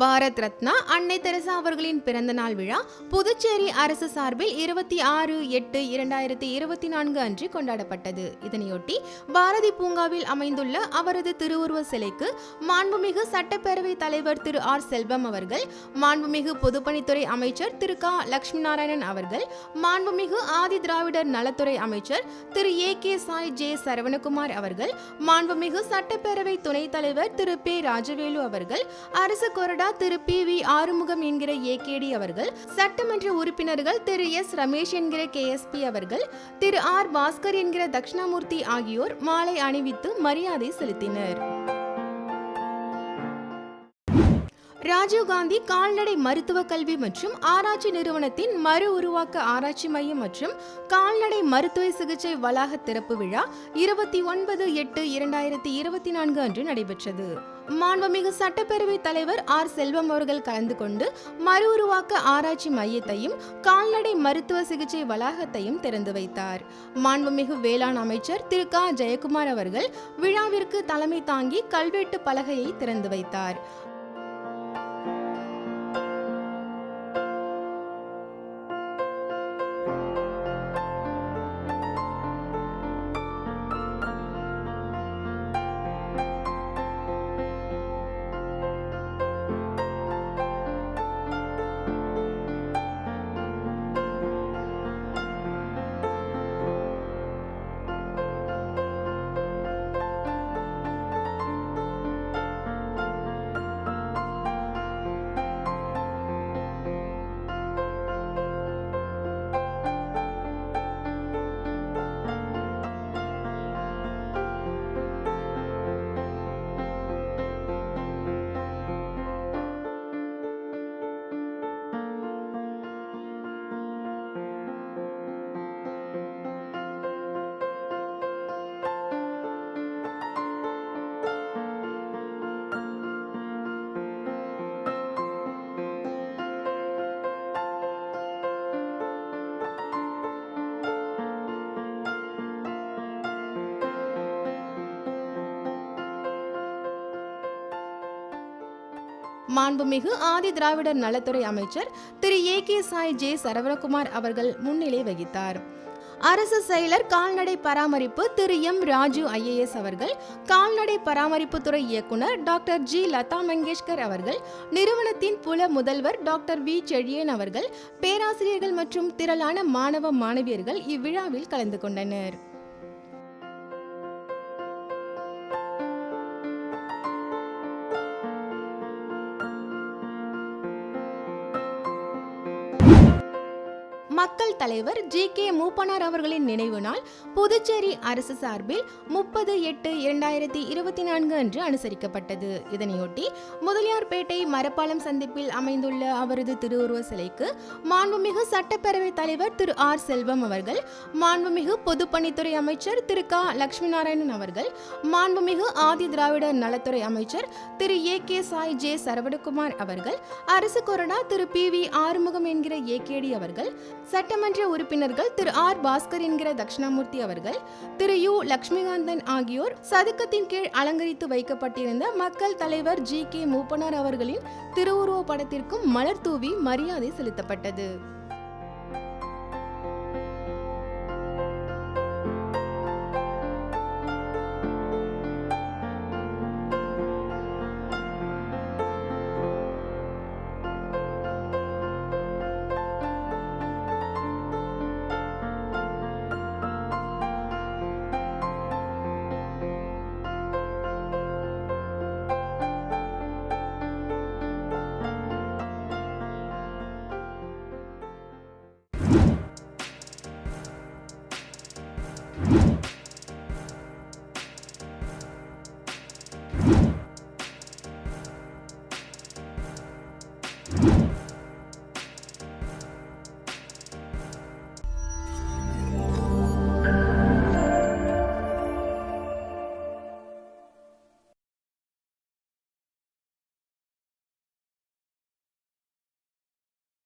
பாரத் ரத்னா அன்னை தெரசா அவர்களின் பிறந்த நாள் விழா புதுச்சேரி அரசு சார்பில் இருபத்தி ஆறு எட்டு இரண்டாயிரத்தி இருபத்தி நான்கு அன்று கொண்டாடப்பட்டது. இதனையொட்டி பாரதி பூங்காவில் அமைந்துள்ள அவரது திருவுருவ சிலைக்கு மாண்புமிகு சட்டப்பேரவை தலைவர் திரு ஆர் செல்வம் அவர்கள் மாண்புமிகு பொதுப்பணித்துறை அமைச்சர் திரு க. லட்சுமி நாராயணன் அவர்கள் மாண்புமிகு ஆதி திராவிடர் நலத்துறை அமைச்சர் Thiru A. K. Sai J. Saravanakumar அவர்கள் மாண்புமிகு சட்டப்பேரவை துணைத் தலைவர் திரு பே. ராஜவேலு அவர்கள் அரசு கொறடா திரு பி வி ஆறுமுகம் என்கிற ஏகேடி அவர்கள் சட்டமன்ற உறுப்பினர்கள் திரு எஸ் ரமேஷ் என்கிற கே எஸ் பி அவர்கள் திரு ஆர் பாஸ்கர் என்கிற தட்சிணாமூர்த்தி ஆகியோர் மாலை அணிவித்து மரியாதை செலுத்தினர். ராஜீவ்காந்தி கால்நடை மருத்துவ கல்வி மற்றும் ஆராய்ச்சி நிறுவனத்தின் மறு உருவாக்க ஆராய்ச்சி மையம் மற்றும் கால்நடை மருத்துவ சிகிச்சை வளாக திறப்பு விழா இருபத்தி ஒன்பது எட்டு இரண்டாயிரத்தி இருபத்தி நான்கு அன்று நடைபெற்றது. மாண்புமிகு சட்டப்பேரவை தலைவர் ஆர். செல்வம் அவர்கள் கலந்து கொண்டு மறு உருவாக்க ஆராய்ச்சி மையத்தையும் கால்நடை மருத்துவ சிகிச்சை வளாகத்தையும் திறந்து வைத்தார். மாண்புமிகு வேளாண் அமைச்சர் திரு. க. ஜெயக்குமார் அவர்கள் விழாவிற்கு தலைமை தாங்கி கல்வெட்டு பலகையை திறந்து வைத்தார். மாண்புமிகு ஆதி திராவிடர் நலத்துறை அமைச்சர் Thiru A K Sai J Saravanakumar அவர்கள் முன்னிலை வகித்தார். அரசு செயலர் கால்நடை பராமரிப்பு திரு எம் ராஜு ஐஏஎஸ் அவர்கள் கால்நடை பராமரிப்பு துறை இயக்குனர் டாக்டர் ஜி லதா மங்கேஷ்கர் அவர்கள் நிறுவனத்தின் புல முதல்வர் டாக்டர் வி செழியன் அவர்கள் பேராசிரியர்கள் மற்றும் திரளான மாணவ மாணவியர்கள் இவ்விழாவில் கலந்து கொண்டனர். மக்கள் தலைவர் ஜி கே மூப்பனார் அவர்களின் நினைவு நாள் புதுச்சேரி அரசு சார்பில் முப்பது எட்டு இரண்டாயிரத்தி இருபத்தி நான்கு அன்று அனுசரிக்கப்பட்டது. இதனையொட்டி முதலியார்பேட்டை மரப்பாலம் சந்திப்பில் அமைந்துள்ள அவரது திருவுருவ சிலைக்கு மாண்புமிகு சட்டப்பேரவை தலைவர் திரு ஆர் செல்வம் அவர்கள் மாண்புமிகு பொதுப்பணித்துறை அமைச்சர் திரு க லட்சுமி நாராயணன் அவர்கள் மாண்புமிகு ஆதி திராவிடர் நலத்துறை அமைச்சர் Thiru A K Sai J Saravanakumar அவர்கள் அரசு கொறடா திரு பி வி ஆறுமுகம் என்கிற ஏகேடி அவர்கள் சட்டமன்ற உறுப்பினர்கள் திரு ஆர் பாஸ்கர் என்கிற தட்சிணாமூர்த்தி அவர்கள் திரு யு லட்சுமிகாந்தன் ஆகியோர் சதுக்கத்தின் கீழ் அலங்கரித்து வைக்கப்பட்டிருந்த மக்கள் தலைவர் ஜி கே மூப்பனார் அவர்களின் திருவுருவ படத்திற்கும் மலர் தூவி மரியாதை செலுத்தப்பட்டது.